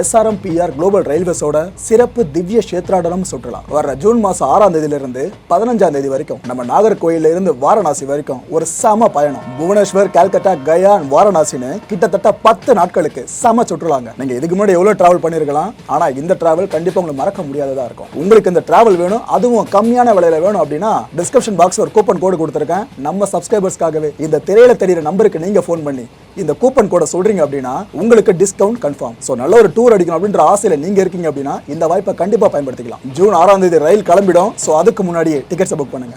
SRMPR global ரயில்வேஸோட சிறப்பு திவ்ய கஷேத்ராடனம் சுற்றுலா. வர ஜூன் மாசம் ஆறாம் தேதியிலிருந்து பதினஞ்சாம் தேதி வரைக்கும் நம்ம நாகர்கோயில்ல இருந்து வாரணாசி வரைக்கும் ஒரு சம பயணம். புவனேஸ்வர் கல்கட்டா கயா வாரணாசின்னு கிட்டத்தட்ட பத்து நாட்களுக்கு சம சுற்றுலாங்க. நீங்க இதுக்கு முன்னாடி எவ்வளவு டிராவல் பண்ணிருக்கலாம் ஆனா இந்த டிராவல் கண்டிப்பா உங்களுக்கு மறக்க முடியாததா இருக்கும். உங்களுக்கு இந்த டிராவல் வேணும் அதுவும் கம்மியான விலையில வேணும் அப்படின்னா டிஸ்கிரிப்ஷன் பாக்ஸ் ஒரு கூப்பன் கோடு கொடுத்துருக்கேன். நம்ம சப்ஸ்கிரைபர்ஸ்க்காகவே இந்த திரையில தெரியுற நம்பருக்கு நீங்க ஃபோன் பண்ணி இந்த கூப்பன் கோட சொல்றீங்க அப்படின்னா உங்களுக்கு டிஸ்கவுண்ட் கன்ஃபார்ம் ஸோ நல்ல ஒரு டூர் அடிக்கணும் அப்படின்ற ஆசையில நீங்க இருக்கீங்க அப்படின்னா இந்த வாய்ப்பை கண்டிப்பா பயன்படுத்திக்கலாம். ஜூன் ஆறாம் தேதி ரயில் கிளம்பிடும். ஸோ அதுக்கு முன்னாடியே டிக்கெட்ஸை புக் பண்ணுங்க.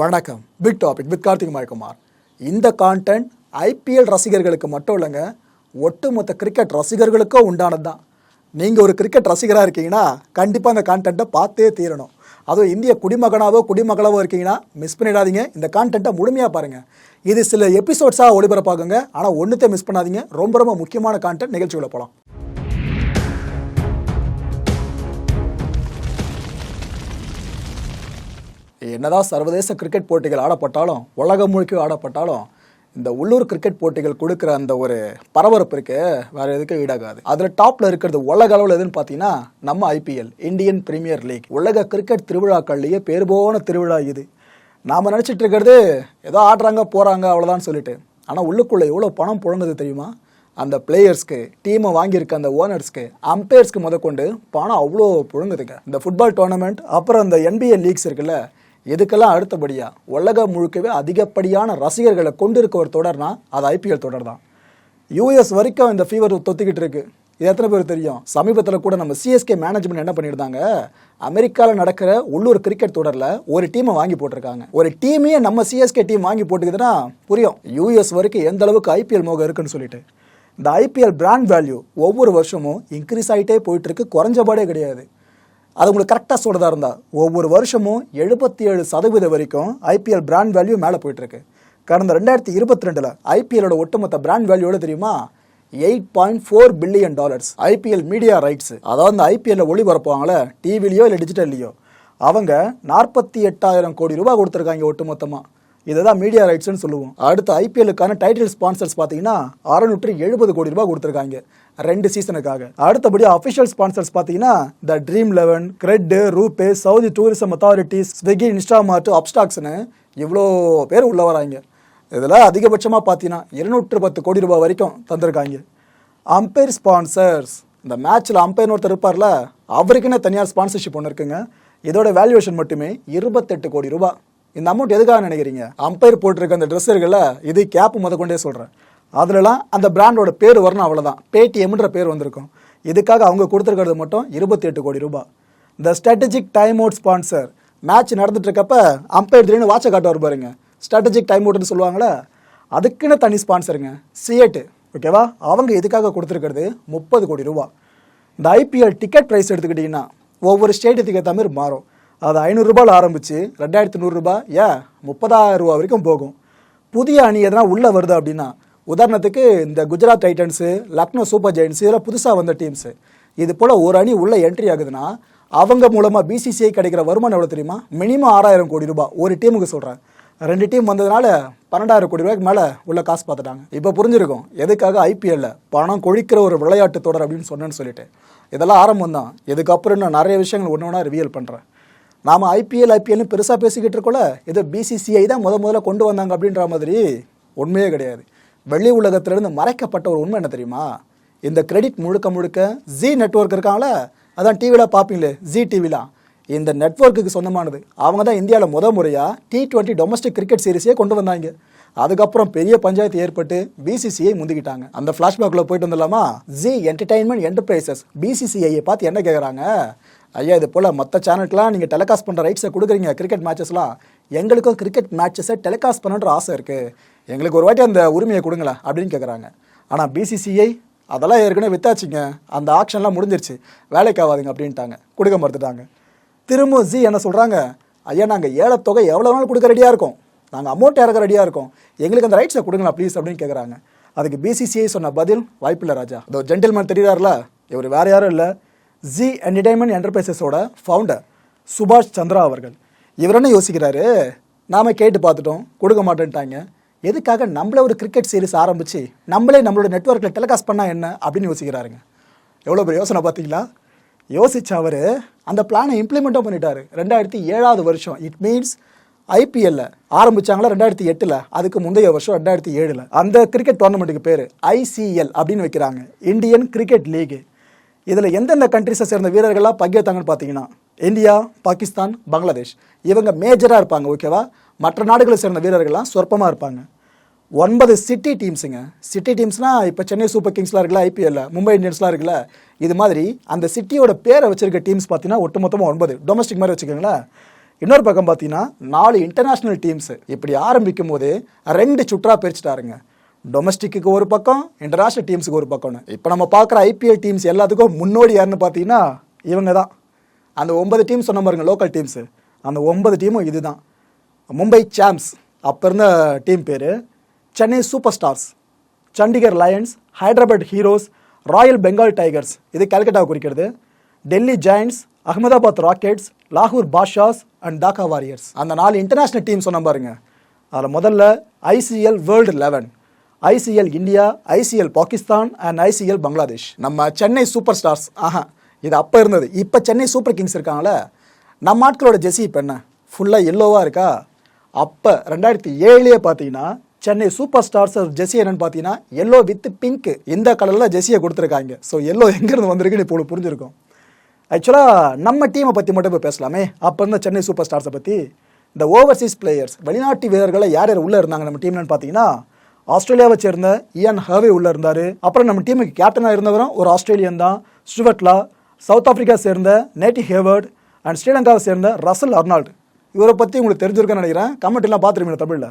வணக்கம். Big topic with Karthik Mayakumar இந்த கான்டென்ட் ஐபிஎல் ரசிகர்களுக்கு மட்டும் இல்லைங்க ஒட்டுமொத்த கிரிக்கெட் ரசிகர்களுக்கும் உண்டானது தான் நீங்கள் ஒரு கிரிக்கெட் ரசிகராக இருக்கீங்கன்னா கண்டிப்பாக அந்த கான்டென்ட்டை பார்த்தே தீரணும். அதுவும் இந்திய குடிமகனாவோ குடிமகளாவோ இருக்கீங்கன்னா மிஸ் பண்ணிடாதீங்க. இந்த கான்டென்ட்டை முழுமையாக பாருங்கள் இது சில எபிசோட்ஸாக ஒளிபரப்பாகுங்க. ஆனால் ஒன்றுத்தையும் மிஸ் பண்ணாதீங்க. ரொம்ப ரொம்ப முக்கியமான கான்டென்ட் நிகழ்ச்சிகளை போகலாம் என்னதான் சர்வதேச கிரிக்கெட் போட்டிகள் ஆடப்பட்டாலும் உலகம் முழுக்க ஆடப்பட்டாலும் இந்த உள்ளூர் கிரிக்கெட் போட்டிகள் கொடுக்குற அந்த ஒரு பரபரப்பு இருக்கு வேற எதுக்கும் ஈடாகாது. அதுல டாப்ல இருக்கிறது உலக அளவில் எதுன்னு பார்த்தீங்கன்னா நம்ம ஐபிஎல் இந்தியன் பிரீமியர் லீக் உலக கிரிக்கெட் திருவிழாக்கள்லயே பேர் போன திருவிழா இது. நாம நினைச்சிட்டு இருக்கிறது ஏதோ ஆடுறாங்க போறாங்க அவ்வளோதான் சொல்லிட்டு. ஆனா உள்ளுக்குள்ள எவ்வளோ பணம் புழங்குது தெரியுமா? அந்த பிளேயர்ஸ்க்கு டீமை வாங்கியிருக்க அந்த ஓனர்ஸ்க்கு அம்பையர்ஸ்க்கு முதற்கொண்டு பணம் அவ்வளோ புழுங்குதுங்க. இந்த ஃபுட்பால் டோர்னமெண்ட் அப்புறம் இந்த NBA லீக்ஸ் இருக்குல்ல இதுக்கெல்லாம் அடுத்தபடியா? உலகம் முழுக்கவே அதிகப்படியான ரசிகர்களை கொண்டிருக்க ஒரு தொடர்னா அது ஐபிஎல் தொடர் தான் யூஎஸ் வரைக்கும் இந்த ஃபீவர் தொத்திக்கிட்டு இருக்கு. இது எத்தனை பேர் தெரியும்? சமீபத்தில் கூட நம்ம சிஎஸ்கே மேனேஜ்மெண்ட் என்ன பண்ணியிருந்தாங்க? அமெரிக்காவில் நடக்கிற உள்ளூர் கிரிக்கெட் தொடரில் ஒரு டீமை வாங்கி போட்டிருக்காங்க. ஒரு டீமையே நம்ம சிஎஸ்கே டீம் வாங்கி போட்டுக்குதுன்னா புரியும். யூஎஸ் வரைக்கும் எந்த அளவுக்கு ஐபிஎல் மோகம் இருக்குன்னு சொல்லிட்டு. இந்த ஐபிஎல் பிராண்ட் வேல்யூ ஒவ்வொரு வருஷமும் இன்க்ரீஸ் ஆகிட்டே போயிட்டு இருக்கு. குறைஞ்சபாடே கிடையாது. அது உங்களுக்கு கரெக்டாக சொல்கிறதா இருந்தால் ஒவ்வொரு வருஷமும் எழுபத்தி ஏழு சதவீதம் வரைக்கும் ஐபிஎல் பிராண்ட் வேல்யூ மேலே போயிட்டுருக்கு. கடந்த ரெண்டாயிரத்தி இருபத்தி ரெண்டில் ஐபிஎலோட ஒட்டுமொத்த பிராண்ட் வேல்யூ தெரியுமா? Eight point four billion dollars IPL media rights அதாவது இந்த ஐபிஎல்ல ஒளிபரப்புவாங்களே டிவிலையோ இல்லை டிஜிட்டல்லையோ அவங்க நாற்பத்தி எட்டாயிரம் கோடி ரூபாய் கொடுத்துருக்காங்க ஒட்டுமொத்தமாக இதை தான் மீடியா ரைட்ஸ்னு சொல்லுவோம். அடுத்து ஐபிஎல்லுக்கான டைட்டில் ஸ்பான்சர்ஸ் பார்த்தீங்கன்னா அறுநூற்று எழுபது கோடி ரூபாய் கொடுத்துருக்காங்க. ரெண்டு சீசனுக்காக. அடுத்தபடி அஃபிஷியல் ஸ்பான்சர்ஸ் பார்த்தீங்கன்னா the Dream Eleven CRED RuPay Saudi tourism authorities Swiggy Instamart அப்ஸ்டாக்ஸ்னு இவ்வளோ பேர் உள்ள வராங்க. இதில் அதிகபட்சமாக பார்த்தீங்கன்னா இருநூற்று பத்து கோடி ரூபாய் வரைக்கும் தந்திருக்காங்க. அம்பையர் ஸ்பான்சர்ஸ் இந்த மேட்ச்சில் அம்பையர்னு ஒருத்தர் இருப்பார்ல அவருக்குன்னு தனியார் ஸ்பான்சர்ஷிப் ஒன்று இருக்குங்க. இதோட வேல்யூவேஷன் மட்டுமே இருபத்தெட்டு கோடி ரூபாய். இந்த அமௌண்ட் எதுக்காக நினைக்கிறீங்க? அம்பையர் போட்டிருக்க அந்த ட்ரெஸ் இருக்குல்ல இது கேப் முத கொண்டே சொல்கிறேன் அதுலலாம் அந்த பிராண்டோட பேர் வரணும் அவ்வளோதான் பேடிஎம்ன்ற பேர் வந்திருக்கும். இதுக்காக அவங்க கொடுத்துருக்கிறது மட்டும் இருபத்தி எட்டு கோடி ரூபாய் இந்த strategic time out sponsor match நடந்துட்டுருக்கப்ப umpire திடீர்னு வாட்சை காட்டுவார் பாருங்க. ஸ்ட்ராட்டஜிக் டைம் அவுட்னு சொல்லுவாங்களே அதுக்குன்னு தனி ஸ்பான்சருங்க சிஎட்டு ஓகேவா அவங்க இதுக்காக கொடுத்துருக்கிறது? முப்பது கோடி ரூபா. இந்த ஐபிஎல் டிக்கெட் ப்ரைஸ் எடுத்துக்கிட்டிங்கன்னா ஒவ்வொரு ஸ்டேட்டுக்கு ஏற்ற மாதிரி மாறும். அது ஐநூறுரூபாவில் ஆரம்பித்து ரெண்டாயிரத்து நூறுரூபா ஏன்? முப்பதாயிரம் ரூபா வரைக்கும் போகும். புதிய அணி எதனா உள்ளே வருது அப்படின்னா உதாரணத்துக்கு இந்த Gujarat Titans Lucknow super giants இதெல்லாம் புதுசாக வந்த டீம்ஸு இது போல் ஒரு அணி உள்ளே என்ட்ரி ஆகுதுன்னா அவங்க மூலமாக பிசிசிஐ கிடைக்கிற வருமானம் எவ்வளோ தெரியுமா? மினிமம் ஆறாயிரம் கோடி ரூபாய். ஒரு டீமுக்கு சொல்கிறேன் ரெண்டு டீம் வந்ததுனால பன்னெண்டாயிரம் கோடி ரூபாய்க்கு மேலே உள்ள காசு பார்த்துட்டாங்க. இப்போ புரிஞ்சிருக்கும். எதுக்காக ஐபிஎல்ல பணம் கொழிக்கிற ஒரு விளையாட்டு தொடர் அப்படின்னு சொன்னேன்னு சொல்லிட்டு. இதெல்லாம் ஆரம்பம் தான். இதுக்கப்புறம் இன்னும் நிறைய விஷயங்கள் ஒன்று ஒன்றா ரிவியல் பண்ணுறேன் நாம் ஐபிஎல் ஐபிஎல்னு பெருசாக பேசிக்கிட்டு இருக்கோல இது பிசிசிஐ தான் முத முதல்ல கொண்டு வந்தாங்க அப்படின்ற மாதிரி உண்மையே கிடையாது. வெளி உலகத்திலிருந்து மறைக்கப்பட்ட ஒரு உண்மை என்ன தெரியுமா? இந்த கிரெடிட் முழுக்க முழுக்க ஜி நெட்வொர்க் இருக்காங்களே அதான் டிவியில் பார்ப்பீங்களே ஜி டிவிலாம் இந்த நெட்ஒர்க்குக்கு சொந்தமானது. அவங்க தான் இந்தியாவில் முத முறையாக டி டுவெண்ட்டி டொமஸ்டிக் கிரிக்கெட் சீரிஸே கொண்டு வந்தாங்க. அதுக்கப்புறம் பெரிய பஞ்சாயத்து ஏற்பட்டு பிசிசிஐ முந்திக்கிட்டாங்க. அந்த ஃப்ளாஷ்பேக்கில் போயிட்டு வந்துடலாமா ஜி என்டர்டைன்மெண்ட் என்டர்பிரைசஸ் பிசிசிஐயை பார்த்து என்ன கேட்குறாங்க ஐயா இது போல் மற்ற சேனலுக்குலாம் நீங்கள் டெலிகாஸ்ட் பண்ணுற ரைட்ஸை கொடுக்குறீங்க கிரிக்கெட் மேட்சஸ்லாம் எங்களுக்கும் கிரிக்கெட் மேட்சஸை டெலிகாஸ்ட் பண்ணுன்ற ஆசை இருக்குது எங்களுக்கு ஒரு வாட்டி அந்த உரிமையை கொடுங்களேன் அப்படின்னு கேட்குறாங்க ஆனால் பிசிசிஐ அதெல்லாம் ஏற்கனவே வித்தாச்சுங்க. அந்த ஆக்ஷன்லாம் முடிஞ்சிருச்சு. வேலைக்கு ஆகாதுங்க அப்படின்ட்டாங்க. கொடுக்க மறுத்துட்டாங்க. திரும்ப ஜி என்ன சொல்கிறாங்க ஐயா நாங்கள் ஏலத்தொகை எவ்வளோ நாள் கொடுக்க ரெடியாக இருக்கோம். நாங்கள் அமௌண்ட் இறக்க ரெடியாக இருக்கோம். எங்களுக்கு அந்த ரைட்ஸை கொடுங்களா ப்ளீஸ் அப்படின்னு கேட்குறாங்க அதுக்கு பிசிசிஐ சொன்ன பதில் வாய்ப்பில்லை ராஜா. அதோ ஜென்டில்மேன் தெரியுறாருல? இவர் வேறு யாரும் இல்லை. ஜி என்டர்டைன்மெண்ட் என்டர்பிரைசஸோட ஃபவுண்டர் சுபாஷ் சந்திரா அவர்கள். இவர் என்ன யோசிக்கிறாரு? நாம கேட்டு பார்த்துட்டோம். கொடுக்க மாட்டேன்ட்டாங்க. எதுக்காக நம்மளே ஒரு கிரிக்கெட் சீரிஸ் ஆரம்பித்து நம்மளே நம்மளோட நெட்ஒர்க்கில் டெலிகாஸ்ட் பண்ணால் என்ன அப்படின்னு யோசிக்கிறாருங்க. எவ்வளோ பெரிய யோசனை பார்த்தீங்களா? யோசிச்ச அவர் அந்த பிளானை இம்ப்ளிமெண்ட்டும் பண்ணிட்டார். ரெண்டாயிரத்தி ஏழாவது வருஷம். இட் மீன்ஸ் ஐபிஎல்ல ஆரம்பித்தாங்களா ரெண்டாயிரத்தி எட்டில்? அதுக்கு முந்தைய வருஷம் ரெண்டாயிரத்தி ஏழில். அந்த கிரிக்கெட் டோர்னமெண்ட்டுக்கு பேர் ஐசிஎல் அப்படின்னு வைக்கிறாங்க. இந்தியன் கிரிக்கெட் லீகு இதில் எந்தெந்த கண்ட்ரிஸை சேர்ந்த வீரர்கள்லாம் பங்கேற்றாங்கன்னு பார்த்தீங்கன்னா இந்தியா பாகிஸ்தான் பங்களாதேஷ். இவங்க மேஜராக இருப்பாங்க ஓகேவா மற்ற நாடுகளை சேர்ந்த வீரர்கள்லாம் சொற்பமாக இருப்பாங்க. ஒன்பது சிட்டி டீம்ஸுங்க சிட்டி டீம்ஸ்னால் இப்போ சென்னை சூப்பர் கிங்ஸ்லாம் இருக்குல்ல ஐபிஎல்ல மும்பை இந்தியன்ஸ்லாம் இருக்குல்ல இது மாதிரி அந்த சிட்டியோட பேரை வச்சிருக்க டீம்ஸ் பார்த்தீங்கன்னா ஒட்டுமொத்தமாக ஒன்பது. டொமஸ்டிக் மாதிரி வச்சுக்கோங்களேன். இன்னொரு பக்கம் பார்த்தீங்கன்னா நாலு இன்டர்நேஷ்னல் டீம்ஸ் இப்படி ஆரம்பிக்கும் போது ரெண்டு சுற்றா பிரிச்சுட்டாருங்க. டொமஸ்டிக்கு ஒரு பக்கம் இன்டர்நேஷ்னல் டீம்ஸுக்கு ஒரு பக்கம்னு. இப்போ நம்ம பார்க்குற ஐபிஎல் டீம்ஸ் எல்லாத்துக்கும் முன்னோடி யாருன்னு பார்த்தீங்கன்னா இவங்க தான் அந்த ஒன்பது டீம் சொன்ன பாருங்க லோக்கல் டீம்ஸு அந்த ஒன்பது டீமும் இதுதான். மும்பை சாம்ஸ் அப்போ இருந்த டீம் பேர் Chennai super stars Chandigarh lions Hyderabad heroes royal Bengal tigers இது கல்கட்டாவை குறிக்கிறது. டெல்லி ஜெயின்ஸ் அகமதாபாத் ராக்கெட்ஸ் லாகூர் பாஷாஸ் அண்ட் டாக்கா வாரியர்ஸ் அந்த நாலு இன்டர்நேஷ்னல் டீம் சொன்ன பாருங்க. அதில் முதல்ல ICL world eleven ICL India ICL Pakistan and ICL Bangladesh நம்ம சென்னை சூப்பர் ஸ்டார்ஸ் ஆஹா இது அப்போ இருந்தது. இப்போ சென்னை சூப்பர் கிங்ஸ் இருக்காங்களே நம்ம ஆட்களோட ஜெர்சி இப்போ என்ன? ஃபுல்லாக எல்லோவாக இருக்கா? அப்போ ரெண்டாயிரத்தி ஏழுலேயே பார்த்தீங்கன்னா சென்னை சூப்பர் ஸ்டார்ஸ் ஜெர்சி என்னன்னு பார்த்தீங்கன்னா எல்லோ வித் பிங்க் இந்த கலரில் ஜெர்சியை கொடுத்துருக்காங்க. ஸோ எல்லோ எங்கேருந்து வந்திருக்குன்னு இப்போ புரிஞ்சிருக்கும். ஆக்சுவலாக நம்ம டீமை பற்றி மட்டும் இப்போ பேசலாமே. அப்போ இருந்த சென்னை சூப்பர் ஸ்டார்ஸை பற்றி இந்த ஓவர்சீஸ் பிளேயர்ஸ் வெளிநாட்டு வீரர்களை யார் யார் உள்ளே இருந்தாங்க நம்ம டீம்லன்னு பார்த்தீங்கன்னா ஆஸ்திரேலியாவை சேர்ந்த இயன் ஹர்வே உள்ளே இருந்தார். அப்புறம் நம்ம டீமுக்கு கேப்டனாக இருந்தவரும் ஒரு ஆஸ்திரேலியன் தான். ஸ்டுவர்ட்லா சவுத் ஆஃப்ரிக்கா சேர்ந்த நேட்டி ஹேவர்ட் அண்ட் ஸ்ரீலங்காவை சேர்ந்த ரசல் அர்னால்டு. இவரை பற்றி உங்களுக்கு தெரிஞ்சிருக்கேன்னு நினைக்கிறேன். கமெண்ட் எல்லாம் பார்த்துருப்பீங்க தமிழில்?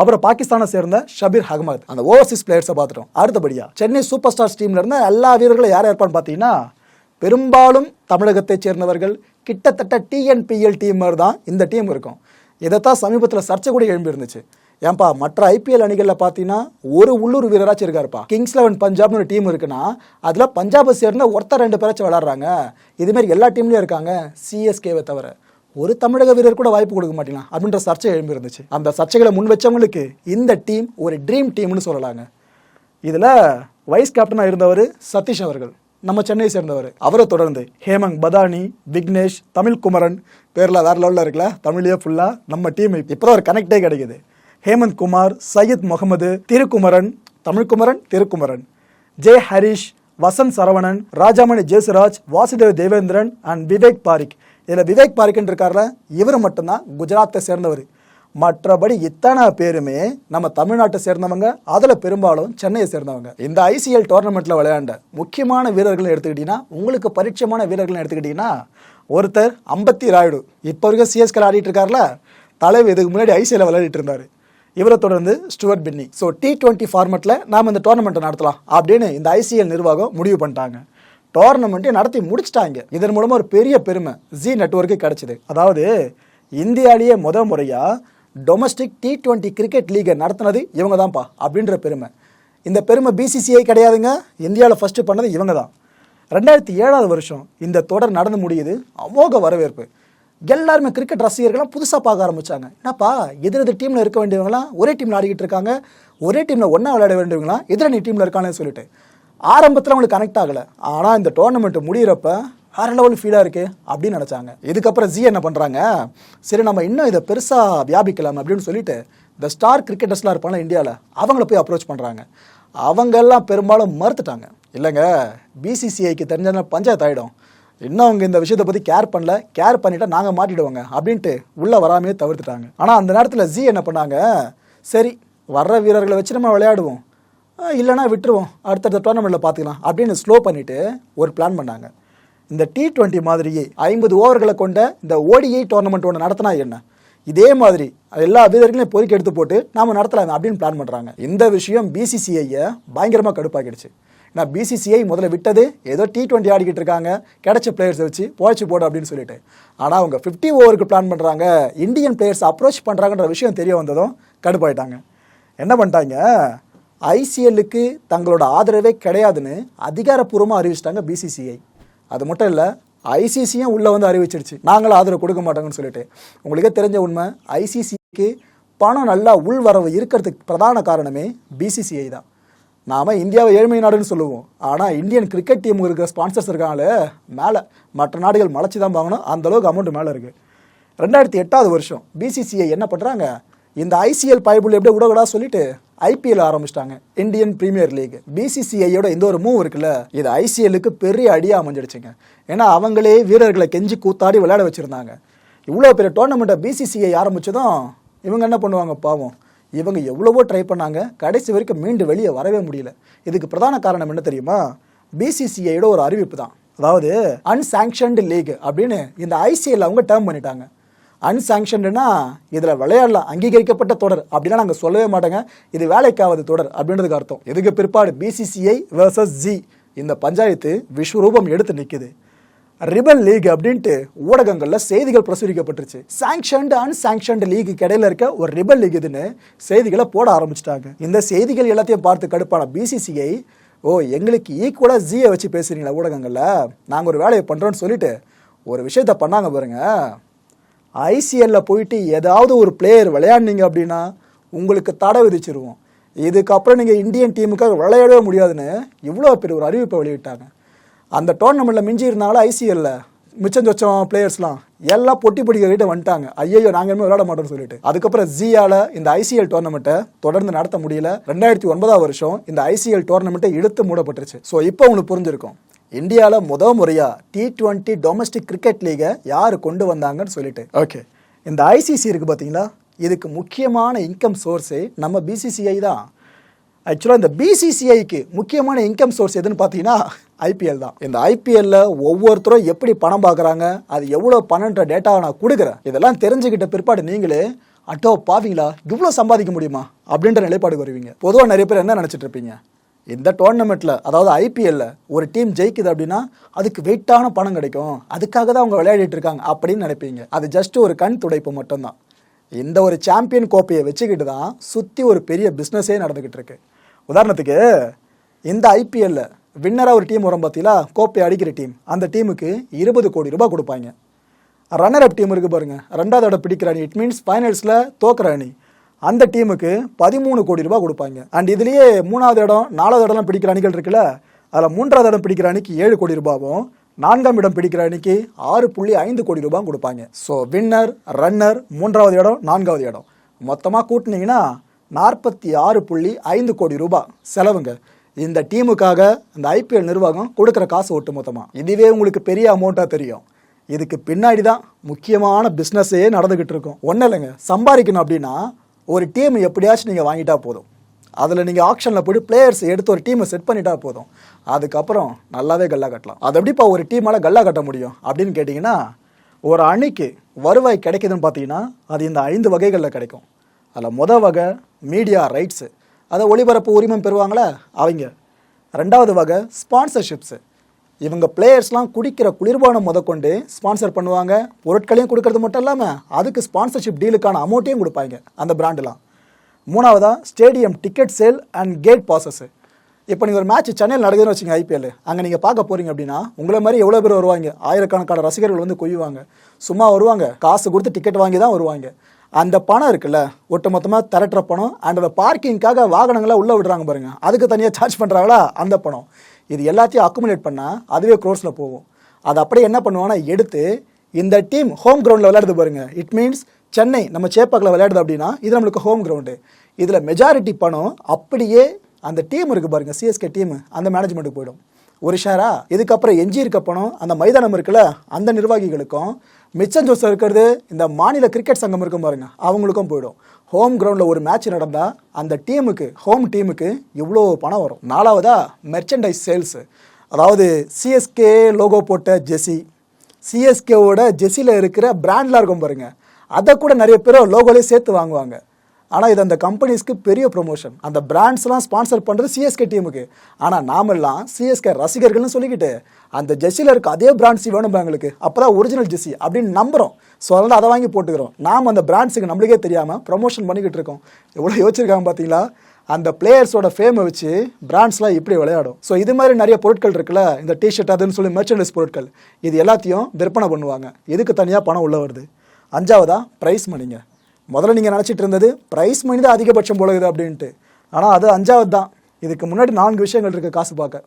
அப்புறம் பாகிஸ்தானை சேர்ந்த ஷபீர் அகமத். அந்த ஓவர்சீஸ் பிளேயர்ஸை பார்த்துட்டோம். அடுத்தபடியா சென்னை சூப்பர் ஸ்டார்ஸ் டீம்ல இருந்த எல்லா வீரர்களும் யார் இருப்பான்னு பார்த்தீங்கன்னா பெரும்பாலும் தமிழகத்தைச் சேர்ந்தவர்கள் கிட்டத்தட்ட டிஎன்பிஎல் டீம் மாதிரி தான் இந்த டீம் இருக்கும். இதைத்தான் சமீபத்தில் சர்ச்சை கூட எழும்பி இருந்துச்சு ஏன்பா மற்ற ஐபிஎல் அணிகளில் பார்த்தீங்கன்னா ஒரு உள்ளூர் வீரராச்சும் இருக்காருப்பா. கிங்ஸ் லெவன் பஞ்சாப்னு ஒரு டீம் இருக்குன்னா அதில் பஞ்சாபை சேர்ந்த ஒருத்தர் ரெண்டு பேராச்சும் விளாட்றாங்க இதுமாரி எல்லா டீம்லேயும் இருக்காங்க சிஎஸ்கேவை தவிர. ஒரு தமிழக வீரர் கூட வாய்ப்பு கொடுக்க மாட்டீங்களா அப்படின்ற சர்ச்சை எழும்பி இருந்துச்சு. அந்த சர்ச்சைகளை முன் வச்சவங்களுக்கு இந்த டீம் ஒரு ட்ரீம் டீம்னு சொல்லலாங்க. இதில் வைஸ் கேப்டனாக இருந்தவர் சதீஷ் அவர்கள் நம்ம சென்னையை சேர்ந்தவர். அவரை தொடர்ந்து ஹேமங் பதானி விக்னேஷ் தமிழ் குமரன் பேரில் வேற லெவலில் இருக்குல்ல தமிழ்லேயே ஃபுல்லாக நம்ம டீம் இப்போ ஒரு கனெக்டே கிடைக்குது. Hemant Kumar Syed Mohammed Thirukumaran Tamilkumaran Thirukumaran. J Harish Vasanth Saravanan Rajamani Jesuraj Vasudev Devendran and Vivek Parikh. இதில் விவேக் பாரிக்னு இருக்கார்ல இவர் மட்டும்தான் குஜராத்தை சேர்ந்தவர். மற்றபடி இத்தனை பேருமே நம்ம தமிழ்நாட்டை சேர்ந்தவங்க அதில் பெரும்பாலும் சென்னையை சேர்ந்தவங்க. இந்த ஐசிஎல் டோர்னமெண்ட்டில் விளையாண்ட முக்கியமான வீரர்கள் எடுத்துக்கிட்டிங்கன்னா உங்களுக்கு பரிச்சயமான வீரர்கள் எடுத்துக்கிட்டிங்கன்னா ஒருத்தர் அம்பத்தி ராயுடு. இப்போ வரைக்கும் சிஎஸ்கே ஆடிட்டு இருக்கார்ல தலைவர் இதுக்கு முன்னாடி ஐசிஎல்ல விளையாடிட்டு இருந்தார். இவரை தொடர்ந்து ஸ்டுவர்ட் பின்னி. ஸோ டி டுவெண்ட்டி ஃபார்மெட்டில் நாம் இந்த டோர்னமெண்ட்டை நடத்தலாம் அப்படின்னு இந்த ஐசிஎல் நிர்வாகம் முடிவு பண்ணிட்டாங்க. டோர்னமெண்ட்டையும் நடத்தி முடிச்சிட்டாங்க. இதன் மூலமாக ஒரு பெரிய பெருமை ஜி நெட்ஒர்க்கு கிடைச்சிது. அதாவது இந்தியாவிலேயே முத முறையாக டொமஸ்டிக் டி ட்வெண்ட்டி கிரிக்கெட் லீகை நடத்தினது இவங்க தான்ப்பா அப்படின்ற பெருமை. இந்த பெருமை பிசிசிஐ கிடையாதுங்க. இந்தியாவில் ஃபஸ்ட்டு பண்ணது இவங்க தான் ரெண்டாயிரத்தி ஏழாவது வருஷம் இந்த தொடர் நடந்து முடியுது. அமோக வரவேற்பு. எல்லாருமே கிரிக்கெட் ரசிகர்கள்லாம் புதுசாக பார்க்க ஆரம்பித்தாங்க என்னப்பா எதிர் எதிர் டீமில் இருக்க வேண்டியவங்களாம் ஒரே டீமில் ஆடிக்கிட்டு இருக்காங்க. ஒரே டீமில் ஒன்றா விளையாட வேண்டியவங்களாம் எதிரணி டீமில் இருக்கானு சொல்லிட்டு. ஆரம்பத்தில் அவங்களுக்கு கனெக்ட் ஆகலை. ஆனால் இந்த டோர்னமெண்ட் முடியிறப்ப வேறு லெவல் ஃபீலாக இருக்கு அப்படின்னு நினச்சாங்க. இதுக்கப்புறம் ஜி என்ன பண்ணுறாங்க சரி நம்ம இன்னும் இதை பெருசாக வியாபிக்கலாம் அப்படின்னு சொல்லிட்டு இந்த ஸ்டார் கிரிக்கெட்டர்ஸ்லாம் இருப்பாங்க இந்தியாவில் அவங்கள போய் அப்ரோச் பண்ணுறாங்க அவங்கெல்லாம் பெரும்பாலும் மறுத்துட்டாங்க. இல்லைங்க பிசிசிஐக்கு தெரிஞ்சதுனா பஞ்சாயத்து ஆகிடும் இன்னும் அவங்க இந்த விஷயத்தை பற்றி கேர் பண்ணல கேர் பண்ணிவிட்டால் நாங்கள் மாட்டிடுவோங்க அப்படின்ட்டு உள்ளே வராமையே தவிர்த்துட்டாங்க. ஆனால் அந்த நேரத்தில் ஜி என்ன பண்ணாங்க? சரி வர்ற வீரர்களை வச்சு நம்ம விளையாடுவோம். இல்லைனா விட்டுருவோம். அடுத்தடுத்த டோர்னமெண்ட்டில் பார்த்துக்கலாம். அப்படின்னு ஸ்லோ பண்ணிவிட்டு ஒரு பிளான் பண்ணாங்க. இந்த டி ட்வெண்ட்டி மாதிரியே ஐம்பது ஓவர்களை கொண்ட இந்த ஓடிஐ டோர்னமெண்ட் ஒன்று நடத்தினா என்ன? இதே மாதிரி எல்லா வீரர்களையும் பொறுக்கி எடுத்து போட்டு நாம நடத்தலாம் அப்படின்னு பிளான் பண்ணுறாங்க இந்த விஷயம் பிசிசிஐயை பயங்கரமாக கடுப்பாக்கிடுச்சு. நான் பிசிசிஐ முதல்ல விட்டது ஏதோ டி டுவெண்ட்டி ஆடிக்கிட்டு இருக்காங்க கிடைச்ச பிளேயர்ஸை வச்சு போச்சு போட அப்படின்னு சொல்லிட்டு. ஆனால் அவங்க ஃபிஃப்டி ஓவருக்கு பிளான் பண்ணுறாங்க இந்தியன் பிளேயர்ஸ் அப்ரோச் பண்ணுறாங்கன்ற விஷயம் தெரிய வந்ததும் கடுப்பாயிட்டாங்க. என்ன பண்ணிட்டாங்க? ஐசிஎல்லுக்கு தங்களோட ஆதரவே கிடையாதுன்னு அதிகாரப்பூர்வமாக அறிவிச்சிட்டாங்க பிசிசிஐ அது மட்டும் இல்லை ஐசிசியும் உள்ளே வந்து அறிவிச்சிருச்சு. நாங்களும் ஆதரவு கொடுக்க மாட்டோங்கன்னு சொல்லிட்டு. உங்களுக்கே தெரிஞ்ச உண்மை ஐசிசிக்கு பணம் நல்லா உள்வரவு இருக்கிறதுக்கு பிரதான காரணமே பிசிசிஐ தான். நாம இந்தியாவை ஏழ்மை நாடுன்னு சொல்லுவோம். ஆனால் இந்தியன் கிரிக்கெட் டீம் இருக்கிற ஸ்பான்சர்ஸ் இருக்காங்களே மேலே மற்ற நாடுகள் மலைச்சி தான் வாங்கணும் அந்த அளவுக்கு அமௌண்ட் மேலே இருக்குது ரெண்டாயிரத்தி எட்டாவது வருஷம் பிசிசிஐ என்ன பண்ணுறாங்க இந்த ஐசிஎல் பைபிள் எப்படி விடக்கூடாது சொல்லிட்டு ஐபிஎல் ஆரம்பிச்சிட்டாங்க. இந்தியன் பிரீமியர் லீக் பிசிசிஐயோட இந்த ஒரு மூவ் இருக்குல்ல இது ஐசிஎல்லுக்கு பெரிய அடியாக அமைஞ்சிடுச்சுங்க. ஏன்னா அவங்களே வீரர்களை கெஞ்சி கூத்தாடி விளையாட வச்சுருந்தாங்க. இவ்வளோ பெரிய டோர்னமெண்ட்டை பிசிசிஐ ஆரம்பித்ததும் இவங்க என்ன பண்ணுவாங்க பாவம். இவங்க எவ்வளவோ ட்ரை பண்ணாங்க கடைசி வரைக்கும் மீண்டு வெளியே வரவே முடியல. இதுக்கு பிரதான காரணம் என்ன தெரியுமா? பிசிசிஐயோட ஒரு அறிவிப்பு தான். அதாவது அன்சாங்ஷன்டு லீக் அப்படின்னு இந்த ஐசிஎல் அவங்க டேர்ம் பண்ணிட்டாங்க. அன்சாங்ஷன்டுனா இதில் விளையாடலாம். அங்கீகரிக்கப்பட்ட தொடர் அப்படின்னா நாங்கள் சொல்லவே மாட்டோங்க. இது வேலைக்காவது தொடர் அப்படின்றதுக்கு அர்த்தம். இதுக்கு பிற்பாடு? பிசிசிஐ வர்சஸ் ஜி இந்த பஞ்சாயத்து விஸ்வரூபம் எடுத்து நிற்குது ரிபன் லீக் அப்படின்ட்டு ஊடகங்களில் செய்திகள் பிரசுரிக்கப்பட்டுருச்சு. சாங்ஷன்டு அன்சாங்ஷன்டு லீக்கு இடையில இருக்க ஒரு ரிபன் லீக் இதுன்னு செய்திகளை போட ஆரம்பிச்சிட்டாங்க. இந்த செய்திகள் எல்லாத்தையும் பார்த்து கடுப்பான பிசிசிஐ ஓ எங்களுக்கு ஈக்குவலாக ஜியை வச்சு பேசுறீங்களா ஊடகங்களில்? நாங்கள் ஒரு வேலையை பண்ணுறோன்னு சொல்லிட்டு ஒரு விஷயத்த பண்ணாங்க பாருங்கள் ஐசிஎல்ல போயிட்டு ஏதாவது ஒரு பிளேயர் விளையாடுனீங்க அப்படின்னா உங்களுக்கு தடை விதிச்சிருவோம். இதுக்கப்புறம் நீங்கள் இந்தியன் டீமுக்காக விளையாடவே முடியாதுன்னு இவ்வளோ பெரிய ஒரு அறிவிப்பை வெளியிட்டாங்க. அந்த டோர்னமெண்ட்டில் மிஞ்சி இருந்தாலும் ஐசிஎல்ல மிச்சம் சொச்சம் பிளேயர்ஸ்லாம் எல்லாம் பொட்டி பிடிக்கிட்ட வந்துட்டாங்க. ஐயோ நாங்கள் இனிமேல் விளையாட மாட்டோம்னு சொல்லிட்டு. அதுக்கப்புறம் ஜியால இந்த ஐசிஎல் டோர்னமெண்ட்டை தொடர்ந்து நடத்த முடியல. ரெண்டாயிரத்தி ஒன்பதாம் வருஷம் இந்த ஐசிஎல் டோர்னமெண்ட்டை இழுத்து மூடப்பட்டுருச்சு. ஸோ இப்போ உங்களுக்கு புரிஞ்சிருக்கும். இந்தியாவில் முத முறையா டி டுவெண்ட்டி டொமஸ்டிக் கிரிக்கெட் லீகை யார் கொண்டு வந்தாங்கன்னு சொல்லிட்டு. ஓகே இந்த ஐசிசி இருக்கு பார்த்தீங்களா இதுக்கு முக்கியமான இன்கம் சோர்ஸே நம்ம பிசிசிஐ தான். ஆக்சுவலாக இந்த பிசிசிஐக்கு முக்கியமான இன்கம் சோர்ஸ் எதுன்னு பார்த்தீங்கன்னா ஐபிஎல் தான். இந்த ஐபிஎல்ல ஒவ்வொருத்தரும் எப்படி பணம் பார்க்குறாங்க அது எவ்வளோ பணன்ற டேட்டாவை நான் கொடுக்குறேன். இதெல்லாம் தெரிஞ்சுக்கிட்ட பிற்பாடு நீங்களே அட்டோ பாவீங்களா இவ்வளோ சம்பாதிக்க முடியுமா? அப்படின்ற நிலைப்பாடு வருவீங்க. பொதுவாக நிறைய பேர் என்ன நினச்சிட்டு இருப்பீங்க? இந்த டோர்னமெண்ட்டில் அதாவது ஐபிஎல்ல ஒரு டீம் ஜெயிக்குது அப்படின்னா அதுக்கு வெயிட்டான பணம் கிடைக்கும். அதுக்காக தான் அவங்க விளையாடிட்டு இருக்காங்க அப்படின்னு நினைப்பீங்க. அது ஜஸ்ட் ஒரு கண் துடைப்பு மட்டும்தான். இந்த ஒரு சாம்பியன் கோப்பையை வச்சுக்கிட்டு தான் சுற்றி ஒரு பெரிய பிஸ்னஸே நடந்துக்கிட்டு இருக்கு. உதாரணத்துக்கு இந்த ஐபிஎல்ல வின்னராக ஒரு டீம் வரும் பார்த்தீங்களா கோப்பை அடிக்கிற டீம் அந்த டீமுக்கு இருபது கோடி ரூபாய் கொடுப்பாங்க. ரன்னர் அப் டீம் இருக்கு பாருங்க. ரெண்டாவது இடம் பிடிக்கிற அணி. இட் மீன்ஸ் ஃபைனல்ஸில் தோக்குற அணி. அந்த டீமுக்கு பதிமூணு கோடி ரூபாய் கொடுப்பாங்க. அண்ட் இதுலேயே மூணாவது இடம் நாலாவது இடம்லாம் பிடிக்கிற அணிகள் இருக்குல்ல? அதில் மூன்றாவது இடம் பிடிக்கிற அணிக்கு ஏழு கோடி ரூபாவும் நான்காம் இடம் பிடிக்கிற அணிக்கு ஆறு புள்ளி ஐந்து கோடி ரூபாய் கொடுப்பாங்க. ஸோ வின்னர் ரன்னர் மூன்றாவது இடம் நான்காவது இடம். மொத்தமாக கூட்டினீங்கன்னா நாற்பத்தி ஆறு புள்ளி ஐந்து கோடி ரூபாய் செலவுங்க. இந்த டீமுக்காக இந்த ஐபிஎல் நிர்வாகம் கொடுக்குற காசு ஒட்டு மொத்தமாக இதுவே உங்களுக்கு பெரிய அமௌண்ட்டாக தெரியும். இதுக்கு பின்னாடி தான் முக்கியமான பிஸ்னஸே நடந்துக்கிட்டு இருக்கும். ஒன்றும் இல்லைங்க. சம்பாதிக்கணும் அப்படின்னா ஒரு டீம் எப்படியாச்சும் நீங்கள் வாங்கிட்டா போதும். அதில் நீங்கள் ஆக்ஷனில் போய்ட்டு பிளேயர்ஸ் எடுத்து ஒரு டீமை செட் பண்ணிட்டா போதும். அதுக்கப்புறம் நல்லாவே கல்லா கட்டலாம். அது எப்படிப்பா ஒரு டீமால் கல்லா கட்ட முடியும் அப்படின்னு கேட்டிங்கன்னா ஒரு அணிக்கு வருவாய் கிடைக்குதுன்னு பார்த்தீங்கன்னா அது இந்த ஐந்து வகைகளில் கிடைக்கும். அதில் மொதல் வகை மீடியா ரைட்ஸு அதை ஒளிபரப்பு உரிமம் பெறுவாங்களே அவங்க. ரெண்டாவது வகை ஸ்பான்சர்ஷிப்ஸு இவங்க பிளேயர்ஸ்லாம் குடிக்கிற குளிர்பானம் முதற்கொண்டு ஸ்பான்சர் பண்ணுவாங்க. பொருட்களையும் கொடுக்கறது மட்டும் இல்லாமல் அதுக்கு ஸ்பான்சர்ஷிப் டீலுக்கான அமௌண்ட்டையும் கொடுப்பாங்க அந்த பிராண்டெலாம் மூணாவதா stadium ticket sale and gate passes இப்போ நீங்கள் ஒரு மேட்ச் சென்னையில் நடக்குதுன்னு வச்சுங்க ஐபிஎல் அங்கே நீங்கள் பார்க்க போகிறீங்க அப்படின்னா உங்களை மாதிரி எவ்வளோ பேர் வருவாங்க? ஆயிரக்கணக்கான ரசிகர்கள் வந்து குவிவாங்க. சும்மா வருவாங்க காசு கொடுத்து டிக்கெட் வாங்கி தான் வருவாங்க. அந்த பணம் இருக்குல்ல ஒட்டுமொத்தமாக திரட்டுற பணம் அண்ட் அந்த பார்க்கிங்க்காக வாகனங்களை உள்ளே விடுறாங்க பாருங்க. அதுக்கு தனியாக சார்ஜ் பண்ணுறாங்களா அந்த பணம். இது எல்லாத்தையும் அக்குமுலேட் பண்ணால் அதுவே க்ரோஸில் போகும். அது அப்படியே என்ன பண்ணுவாங்கன்னா எடுத்து இந்த டீம் ஹோம் கிரவுண்டில் விளையாடுது பாருங்கள் இட் மீன்ஸ் சென்னை நம்ம சேப்பாக்கில் விளையாடுது அப்படின்னா இது நம்மளுக்கு ஹோம் கிரவுண்டு இதில் மெஜாரிட்டி பணம் அப்படியே அந்த டீம் இருக்குது பாருங்க சிஎஸ்கே டீம் அந்த மேனேஜ்மெண்ட்டுக்கு போயிடும். ஒரு ஷேரா இதுக்கப்புறம் எஞ்சி இருக்க பணம் அந்த மைதானம் இருக்குல்ல அந்த நிர்வாகிகளுக்கும் மிச்சம் ஜோசம் இருக்கிறது இந்த மாநில கிரிக்கெட் சங்கம் இருக்கும் பாருங்க அவங்களுக்கும் போயிடும். ஹோம் கிரவுண்டில் ஒரு மேட்ச் நடந்தால் அந்த டீமுக்கு ஹோம் டீமுக்கு இவ்வளோ பணம் வரும்? நாலாவதாக மெர்ச்சன்டைஸ் சேல்ஸு அதாவது சிஎஸ்கே லோகோ போட்ட ஜெஸி சிஎஸ்கேவோட ஜெஸியில் இருக்கிற பிராண்ட்லாம் இருக்கும் பாருங்கள் அதை கூட நிறைய பேர் லோகோலேயே சேர்த்து வாங்குவாங்க. ஆனால் இது அந்த கம்பெனிஸ்க்கு பெரிய ப்ரொமோஷன் அந்த பிராண்ட்ஸ்லாம் ஸ்பான்சர் பண்ணுறது சிஎஸ்கே டீமுக்கு ஆனால் நாமெல்லாம் சிஎஸ்கே ரசிகர்கள்னு சொல்லிக்கிட்டு அந்த ஜெஸ்ஸியில் இருக்க அதே பிராண்ட்ஸ் வேணும் எங்களுக்கு. அப்போ தான் ஒரிஜினல் ஜெஸ்ஸி அப்படின்னு நம்புகிறோம் ஸோ அதனால் அதை வாங்கி போட்டுக்கிறோம். நாம் அந்த பிராண்ட்ஸுக்கு நம்மளுக்கே தெரியாமல் ப்ரொமோஷன் பண்ணிக்கிட்டு இருக்கோம். எவ்வளோ யோசிச்சிருக்காங்க பார்த்தீங்களா அந்த பிளேயர்ஸோட ஃபேமை வச்சு பிராண்ட்ஸ்லாம் இப்படி விளையாடும். ஸோ இது மாதிரி நிறைய பொருட்கள் இருக்குல்ல? இந்த டிஷர்ட் அதுன்னு சொல்லி மெர்ச்சன்டைஸ் பொருட்கள். இது எல்லாத்தையும் விற்பனை பண்ணுவாங்க. எதுக்கு தனியாக பணம் உள்ள வருது? அஞ்சாவதா ப்ரைஸ் மணிங்க முதல்ல நீங்கள் நினச்சிட்டு இருந்தது ப்ரைஸ் மணி தான் அதிகபட்சம் போலகுது அப்படின்ட்டு. ஆனால் அது அஞ்சாவது தான் இதுக்கு முன்னாடி நான்கு விஷயங்கள் இருக்குது காசு பார்க்க.